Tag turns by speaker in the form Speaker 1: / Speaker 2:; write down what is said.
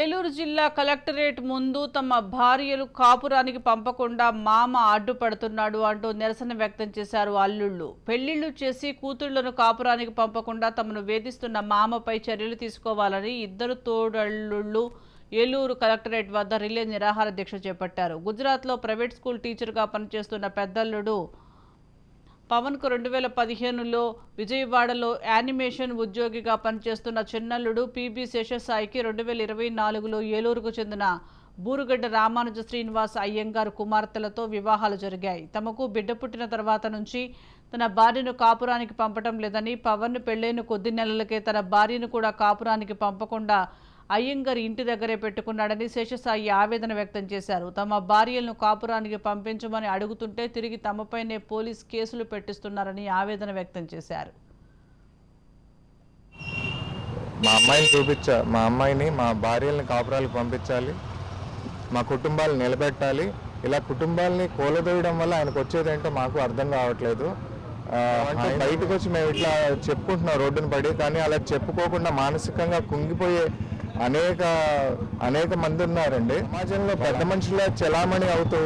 Speaker 1: ఏలూరు జిల్లా కలెక్టరేట్ ముందు తమ భార్యలు కాపురానికి పంపకుండా మామ అడ్డుపడుతున్నాడు అంటూ నిరసన వ్యక్తం చేశారు అల్లుళ్ళు. పెళ్ళిళ్ళు చేసి కూతుళ్ళను కాపురానికి పంపకుండా తమను వేధిస్తున్న మామపై చర్యలు తీసుకోవాలని ఇద్దరు తోడల్లుళ్ళు ఏలూరు కలెక్టరేట్ వద్ద రిలే నిరాహార దీక్ష చేపట్టారు. గుజరాత్లో ప్రైవేట్ స్కూల్ టీచర్గా పనిచేస్తున్న పెద్దల్లుడు పవన్కు రెండు వేల పదిహేనులో విజయవాడలో యానిమేషన్ ఉద్యోగిగా పనిచేస్తున్న చిన్నల్లుడు పిబి శేషసాయికి రెండు వేల ఇరవై నాలుగులో ఏలూరుకు చెందిన బూరుగడ్డ రామానుజ శ్రీనివాస్ అయ్యంగార్ కుమార్తెలతో వివాహాలు జరిగాయి. తమకు బిడ్డ పుట్టిన తర్వాత నుంచి తన భార్యను కాపురానికి పంపటం లేదని పవన్ పెళ్ళైన కొద్ది నెలలకే తన భార్యను కూడా కాపురానికి పంపకుండా అయ్యంగార్ ఇంటి దగ్గరే పెట్టుకున్నాడని శేషసాయి ఆవేదన వ్యక్తం చేశారు. తమ భార్యలను కాపురానికి పంపించమని అడుగుతుంటే తిరిగి తమపైనే పోలీస్ కేసులు పెట్టిస్తున్నారని ఆవేదన వ్యక్తం చేశారు.
Speaker 2: మా అమ్మాయిని చూపించా మా అమ్మాయిని మా భార్యల్ని కాపురాలకు పంపించాలి మా కుటుంబాలు నిలబెట్టాలి. ఇలా కుటుంబాలని కూలదోయడం వల్ల ఆయనకు వచ్చేది ఏంటో మాకు అర్థం కావట్లేదు. అంటే బయటకు వచ్చి మేము ఇట్లా చెప్పుకుంటున్నాం రోడ్డును పడి కానీ అలా చెప్పుకోకుండా మానసికంగా కుంగిపోయే అనేక అనేక మంది ఉన్నారండి. సమాజంలో పెద్ద మనుషుల చలామణి అవుతూ